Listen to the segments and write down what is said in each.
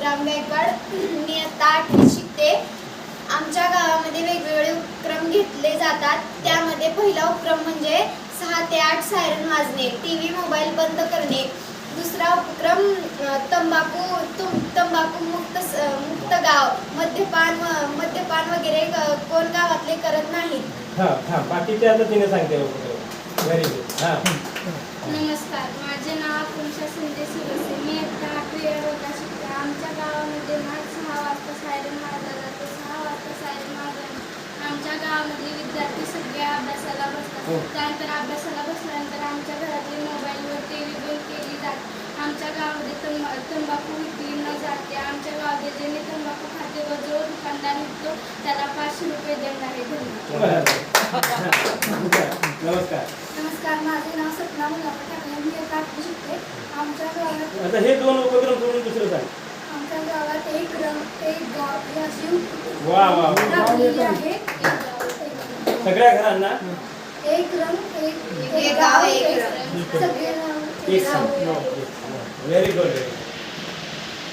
शिवराम गायकवाड मी आता आठवी शिकते. आमच्या गावामध्ये वेगवेगळे उपक्रम घेतले जातात. त्यामध्ये पहिला उपक्रम म्हणजे सहा ते आठ सायरन वाजणे टी व्ही मोबाईल बंद करणे. दुसरा उपक्रम तंबाखू तुम तंबाखू मुक्त मुक्त गाव मद्यपान मद्यपान वगैरे कोण गावातले करत नाहीत. हा हा बाकी ते आता तिने सांगते व्हेरी गुड हा. नमस्कार माझे नाव आकांक्षा संजय सुरसे मी आता आठवी वर्गात शिकते आमच्या गावामध्ये माग सहा वाजता सायरन वाजला जातो सहा वाजता सायरन वाजल्याने आमच्या गावामधले विद्यार्थी सगळे अभ्यासाला हो. बसतात त्यानंतर अभ्यासाला बसल्यानंतर आमच्या घरातले मोबाईलवर टी व्ही बंद केली जाते. आमच्या गावामध्ये तंबा तंबाखू विकली न जाते. आमच्या गावामध्ये ज्यांनी तंबाखू खाते व जो दुकानदार विकतो त्याला पाचशे रुपये दंड आहे नमस्कार. नमस्कार. माझे नाव सपना मुलापा ठाकरे मी एका आठवी शिकते. आमच्या गावात आता हे दोन उपक्रम सोडून दुसरं सांग आमच्या गावात एक रंग एक गाव ही अशी वा वा आहे. सगळ्या घरांना. एक रंग एक एक गाव एक रंग. सगळे रंग एक एक सांग गाव व्हेरी गुड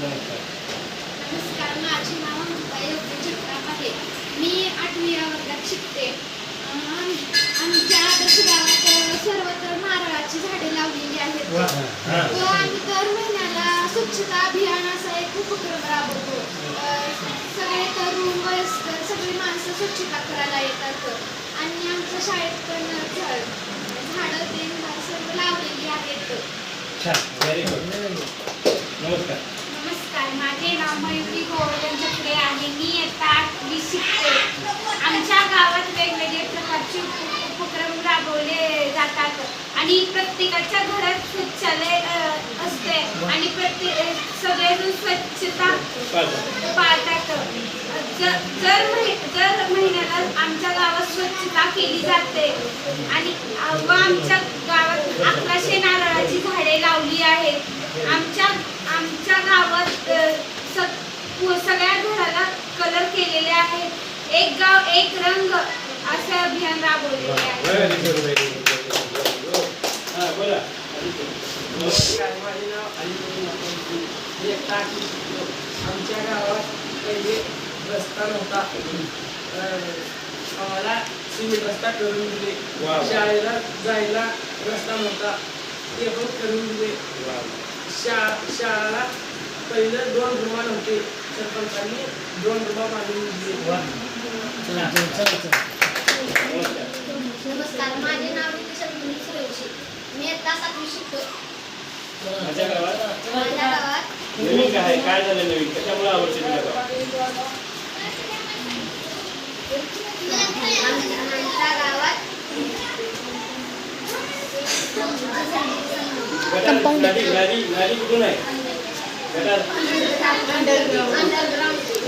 नमस्कार. नमस्कार माझे नाव ममता योग्य जगताप आहे मी आठवी वर्गात शिकते. आमच्या आदर्श गावात सर्वत्र नारळाची झाडे लावलेली आहेत. वा. आम्ही दर महिन्याला स्वच्छता अभियान असा एक उपक्रम राबवतो. सगळे तरुण वयस्कर सगळी माणसं स्वच्छता करायला येतात. आणि आमच्या शाळेत पण झाड झाडं ते सर्व लावलेली आहेत. नमस्कार. नमस्कार माझे नाव मयुरी गोवर्धन चक्रे आहे. मी आता आठवी शिकते. आमच्या गावात वेगवेगळे प्रकारचे उप- उपक्रम राबवले जातात. आणि प्रत्येकाच्या घरात शौचालय असते. आणि प्रत्येक सगळेजण स्वच्छता जर जर महि- दर महिन्याला आमच्या गावात स्वच्छता केली जाते आणि व आमच्या गावात अकराशे नारळाची झाडे लावली आहेत आमच्या आमच्या गावात सगळ्या घराला कलर केलेले आहेत. एक गाव एक रंग असे अभियान राबवलेले आहे. आमच्या गावात पहिले रस्ता नव्हता. आम्हाला सिमेंट रस्ता करून दिले. शाळेला जायला रस्ता नव्हता. ते पण करून दिले. शा शाळाला पहिलं दोन रुमा नव्हते. सरपंचांनी दोन रुमा बांधून दिले. नमस्कार माझे नाव मी आता सातवी शिकतो माझ्या गावात? माझ्या गावात. नवीन काय? आहे? काय झालं नवीन? कशामुळे आवडते तुला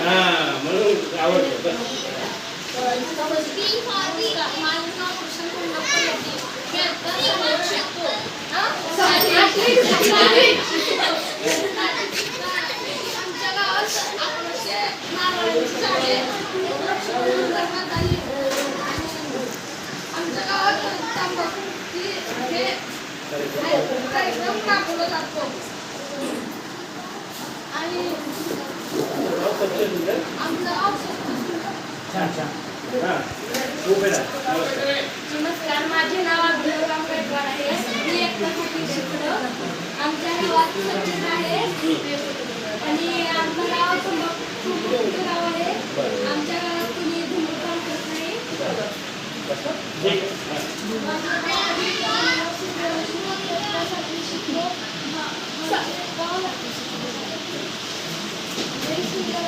हा म्हणून आवडतं बस आमच्या गावात अकराशे नारळाची झाडे करण्यात आली. आमच्या गावात तंबाखू हे- हे कार्यक्रम राबवला जातो आणि गाव स्वच्छ छान छान खूप आहे नमस्कार. नमस्कार माझे नाव आहे मी शिकलो आमच्या गावात आहे आणि आमचं गाव गाव आहे आमच्या गावात कुणी धूम्रपान करत नाही मी शिकलो मा- गाव लई सुंदर आहे आणि आम्ही कसं होता माझे नाव राजू कांबळे मी एकटा आठवीत शिकतो शेतकऱ्यांना चिखलात जायला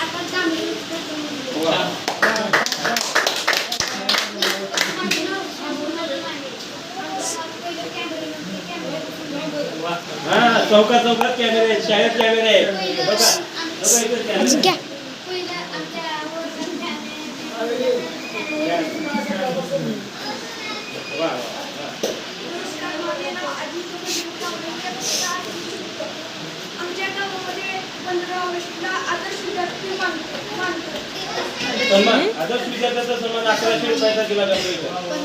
चौका चौकात कॅमेरे आहेत शाळेत कॅमेरे आहेत बघा बघा इकडे आदर्श विद्यार्थ्याचा सन्मान अकराशे रुपयाचा दिला जातो